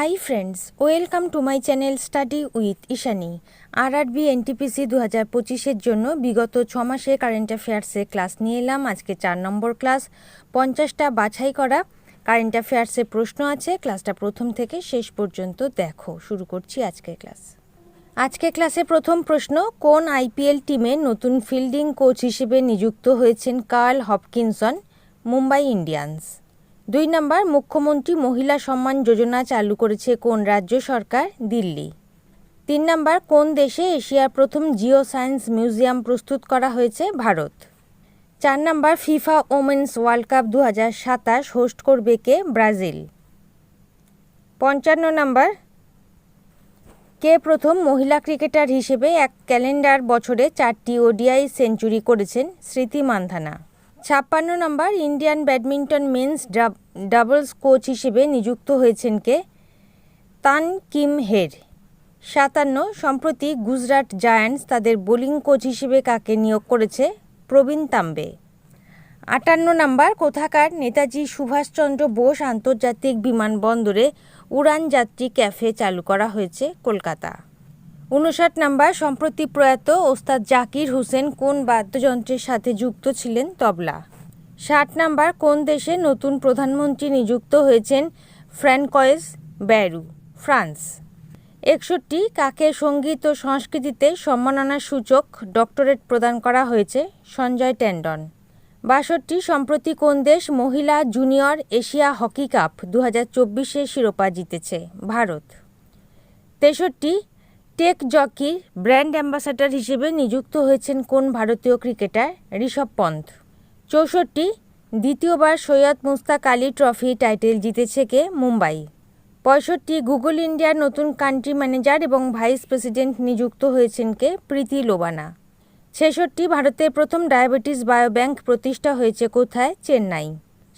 Hi friends welcome to my channel study with Ishani R R B NTPC দু হাজার পঁচিশের জন্য বিগত ছ মাসে কারেন্ট অ্যাফেয়ার্সে ক্লাস নিয়ে এলাম। আজকে চার নম্বর ক্লাস পঞ্চাশটা বাছাই করা। কারেন্ট অ্যাফেয়ার্সে প্রশ্ন আছে ক্লাসটা প্রথম থেকে শেষ পর্যন্ত দেখো। শুরু করছি আজকের ক্লাস আজকে ক্লাসে প্রথম প্রশ্ন, কোন আইপিএল টিমে নতুন ফিল্ডিং কোচ হিসেবে নিযুক্ত হয়েছেন কার্ল হপকিনসন, মুম্বাই ইন্ডিয়ান্স? দুই নম্বর, মুখ্যমন্ত্রী মহিলা সম্মান যোজনা চালু করেছে কোন রাজ্য সরকার? দিল্লি। তিন নম্বর, কোন দেশে এশিয়ার প্রথম জিও সায়েন্স মিউজিয়াম প্রস্তুত করা হয়েছে? ভারত। চার number, FIFA women's world cup দু সাতাশ হোস্ট করবে কে? ব্রাজিল। পঞ্চান্ন নম্বর, কে প্রথম মহিলা ক্রিকেটার হিসেবে এক ক্যালেন্ডার বছরে চারটি ওডিআই সেঞ্চুরি করেছেন? স্মৃতি মান্ধানা। ছাপ্পান্ন নম্বর Indian badminton men's doubles coach হিসেবে নিযুক্ত হয়েছেন কে? Tan Kim Her. সাতান্ন, সম্প্রতি গুজরাট জায়ান্টস তাদের বোলিং কোচ হিসেবে কাকে নিয়োগ করেছে? প্রবীণ তাম্বে। আটান্ন নম্বর, কোথাকার নেতাজি সুভাষচন্দ্র বোস আন্তর্জাতিক বিমানবন্দরে উড়ান যাত্রী ক্যাফে চালু করা হয়েছে কলকাতা। উনষাট নম্বর, সম্প্রতি প্রয়াত ওস্তাদ জাকির হোসেন কোন বাদ্যযন্ত্রের সাথে যুক্ত ছিলেন তবলা? ষাট নম্বর, কোন দেশে নতুন প্রধানমন্ত্রী নিযুক্ত হয়েছেন ফ্র্যানকয়েস ব্যারু, ফ্রান্স? একষট্টি, কাকে সংগীত ও সংস্কৃতিতে সম্মাননা সূচক ডক্টরেট প্রদান করা হয়েছে? সঞ্জয় ট্যান্ডন বাষট্টি, সম্প্রতি কোন দেশ মহিলা জুনিয়র এশিয়া হকি কাপ দু হাজার শিরোপা জিতেছে? ভারত। তেষট্টি টেক জকির ব্র্যান্ড অ্যাম্বাসাডার হিসেবে নিযুক্ত হয়েছেন কোন ভারতীয় ক্রিকেটার? ঋষভ পন্থ। চৌষট্টি, দ্বিতীয়বার সৈয়দ মুস্তাক আলী ট্রফি টাইটেল জিতেছে কে? মুম্বাই। পঁয়ষট্টি, গুগল ইন্ডিয়ার নতুন কান্ট্রি ম্যানেজার এবং ভাইস প্রেসিডেন্ট নিযুক্ত হয়েছেন কে? প্রীতি লোবানা। ছেষট্টি, ভারতের প্রথম ডায়াবেটিস বায়োব্যাংক প্রতিষ্ঠা হয়েছে কোথায়? চেন্নাই।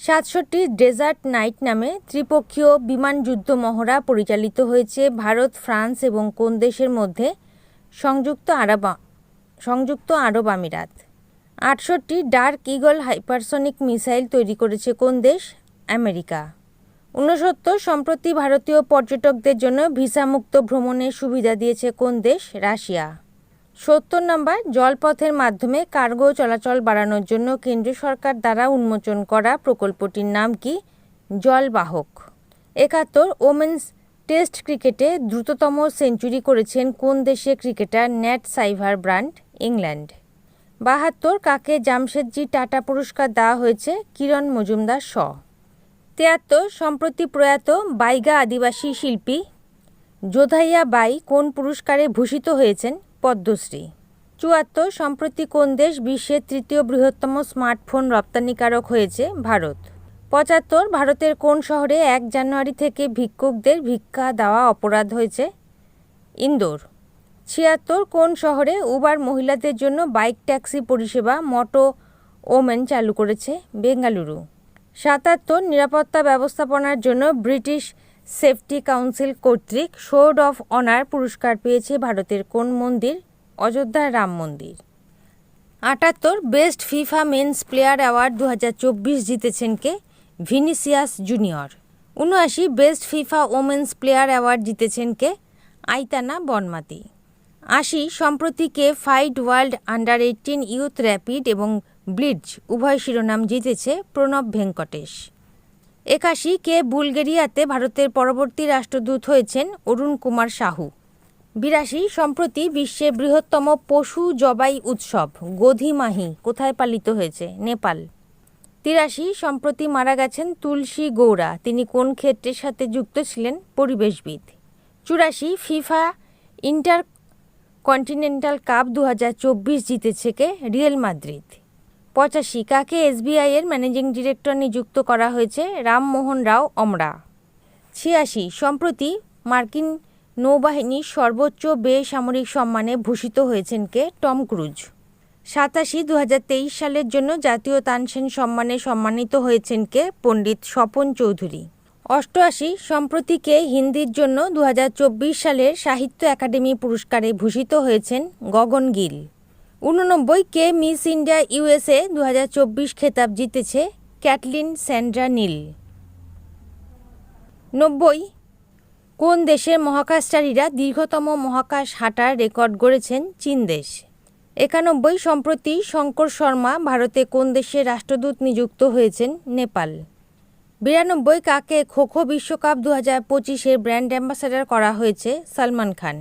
সাতষট্টি ডেজার্ট নাইট নামে ত্রিপক্ষীয় বিমান যুদ্ধ মহড়া পরিচালিত হয়েছে ভারত, ফ্রান্স এবং কোন দেশের মধ্যে? সংযুক্ত আরব সংযুক্ত আরব আমিরাত। আটষট্টি ডার্ক ইগল হাইপারসনিক মিসাইল তৈরি করেছে কোন দেশ? আমেরিকা। ঊনসত্তর সম্প্রতি ভারতীয় পর্যটকদের জন্য ভিসামুক্ত ভ্রমণের সুবিধা দিয়েছে কোন দেশ? রাশিয়া। সত্তর নম্বর জলপথের মাধ্যমে কার্গো চলাচল বাড়ানোর জন্য কেন্দ্র সরকার দ্বারা উন্মোচন করা প্রকল্পটির নাম কি? জলবাহক। একাত্তর, ওমেন্স টেস্ট ক্রিকেটে দ্রুততম সেঞ্চুরি করেছেন কোন দেশের cricketer Nat Sciver Brunt England? বাহাত্তর, কাকে জামশেদজি টাটা পুরস্কার দেওয়া হয়েছে? কিরণ মজুমদার শ। তিয়াত্তর, সম্প্রতি প্রয়াত বাইগা আদিবাসী শিল্পী যোধাইয়া বাই কোন পুরস্কারে ভূষিত হয়েছেন? পদ্মশ্রী। চুয়াত্তর, সম্প্রতি কোন দেশ বিশ্বের তৃতীয় বৃহত্তম স্মার্টফোন রপ্তানিকারক হয়েছে? ভারত। পঁচাত্তর, ভারতের কোন শহরে এক জানুয়ারি থেকে ভিক্ষুকদের ভিক্ষা দেওয়া অপরাধ হয়েছে? ইন্দোর। ছিয়াত্তর, কোন শহরে উবার মহিলাদের জন্য বাইক ট্যাক্সি পরিষেবা, মটো, ওমেন চালু করেছে? বেঙ্গালুরু। সাতাত্তর, নিরাপত্তা ব্যবস্থাপনার জন্য ব্রিটিশ সেফটি কাউন্সিল কর্তৃক সোর্ড অফ অনার পুরস্কার পেয়েছে ভারতের কোন মন্দির? অযোধ্যার রাম মন্দির। আটাত্তর, best FIFA men's player award দু হাজার চব্বিশ জিতেছেন কে? Vinicius junior. উনআশি, best FIFA women's player award জিতেছেন কে? Aitana Bonmati. আশি, সম্প্রতি কে FIDE world under eighteen youth rapid এবং ব্লিডজ উভয় শিরোনাম জিতেছে প্রণব ভেঙ্কটেশ। একাশি কে বুলগেরিয়াতে ভারতের পরবর্তী রাষ্ট্রদূত হয়েছেন অরুণ কুমার সাহু। বিরাশি, সম্প্রতি বিশ্বের বৃহত্তম পশু জবাই উৎসব গোধিমাহি কোথায় পালিত হয়েছে? নেপাল। তিরাশি, সম্প্রতি মারা গেছেন তুলসী গৌড়া, তিনি কোন ক্ষেত্রের সাথে যুক্ত ছিলেন? পরিবেশবিদ। চুরাশি, ফিফা ইন্টার কন্টিনেন্টাল কাপ দু হাজার চব্বিশ জিতেছে কে? Real Madrid. পঁচাশি কাকে এসবিআই এর ম্যানেজিং ডিরেক্টর নিযুক্ত করা হয়েছে রামমোহন রাও অমরা। ছিয়াশি, সম্প্রতি মার্কিন নৌবাহিনীর সর্বোচ্চ বেসামরিক সম্মানে ভূষিত হয়েছেন কে? Tom cruise. সাতাশি দু সালের জন্য জাতীয় তানসেন সম্মানে সম্মানিত হয়েছেন কে? পণ্ডিত স্বপন চৌধুরী। অষ্টআশি, সম্প্রতি কে হিন্দির জন্য দু হাজার চব্বিশ সালের সাহিত্য একাডেমি পুরস্কারে ভূষিত হয়েছেন গগন গিল। উননব্বই কে মিস ইন্ডিয়া ইউএসএ দু হাজার চব্বিশ খেতাব জিতেছে ক্যাটলিন স্যান্ড্রা নীল। নব্বই, কোন দেশের মহাকাশচারীরা দীর্ঘতম মহাকাশ হাঁটার রেকর্ড গড়েছেন? চীন দেশ। একানব্বই, সম্প্রতি শঙ্কর শর্মা ভারতে কোন দেশের রাষ্ট্রদূত নিযুক্ত হয়েছেন? নেপাল। বিরানব্বই, কাকে খোখো বিশ্বকাপ দু হাজার পঁচিশের ব্র্যান্ড অ্যাম্বাসাডার করা হয়েছে? সালমান খান।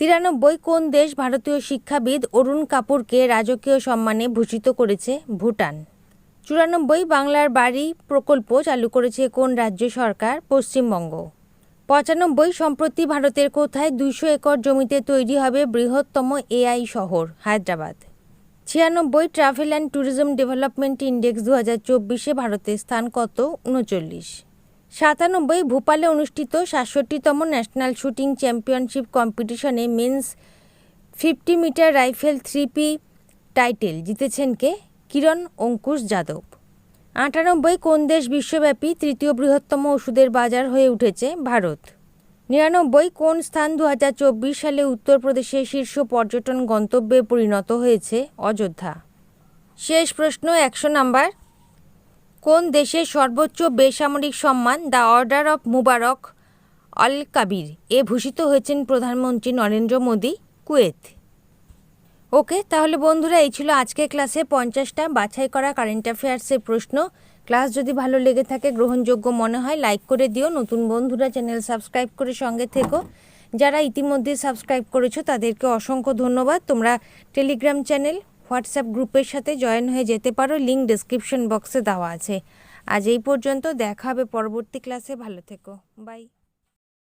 তিরানব্বই কোন দেশ ভারতীয় শিক্ষাবিদ অরুণ কাপুরকে রাজকীয় সম্মানে ভূষিত করেছে ভুটান? চুরানব্বই বাংলার বাড়ি প্রকল্প চালু করেছে কোন রাজ্য সরকার? পশ্চিমবঙ্গ। পঁচানব্বই সম্প্রতি ভারতের কোথায় দুইশো একর জমিতে তৈরি হবে বৃহত্তম এআই শহর? হায়দ্রাবাদ। ছিয়ানব্বই travel and tourism development index দু হাজার চব্বিশে ভারতের স্থান কত? উনচল্লিশ সাতানব্বই ভোপালে অনুষ্ঠিত সাতষট্টিতম ন্যাশনাল শুটিং চ্যাম্পিয়নশিপ কম্পিটিশনে men's fifty metre rifle three P title জিতেছেন কে? কিরণ অঙ্কুশ যাদব। আটানব্বই কোন দেশ বিশ্বব্যাপী তৃতীয় বৃহত্তম ওষুধের বাজার হয়ে উঠেছে? ভারত। নিরানব্বই কোন স্থান দু হাজার চব্বিশ সালে উত্তরপ্রদেশের শীর্ষ পর্যটন গন্তব্যে পরিণত হয়েছে? অযোধ্যা। শেষ প্রশ্ন একশো নাম্বার। কোন দেশের সর্বোচ্চ বেসামরিক সম্মান, the order of Mubarak, al Kabir, এ ভূষিত হয়েছেন প্রধানমন্ত্রী নরেন্দ্র মোদী, কুয়েত? ওকে, তাহলে বন্ধুরা, এই ছিল আজকের ক্লাসে পঞ্চাশটা বাছাই করা কারেন্ট অ্যাফেয়ার্সের প্রশ্ন। ক্লাস যদি ভালো লেগে থাকে, গ্রহণযোগ্য মনে হয়, লাইক করে দিও। নতুন বন্ধুরা, চ্যানেল সাবস্ক্রাইব করে সঙ্গে থেকো। যারা ইতিমধ্যে সাবস্ক্রাইব করেছ, তাদেরকে অসংখ্য ধন্যবাদ। তোমরা টেলিগ্রাম চ্যানেল হোয়াটসঅ্যাপ গ্রুপের সাথে জয়েন হয়ে যেতে পারো, লিঙ্ক ডিসক্রিপশন বক্সে দেওয়া আছে। আজ এই পর্যন্ত, দেখা হবে পরবর্তী ক্লাসে ভালো থেকো বাই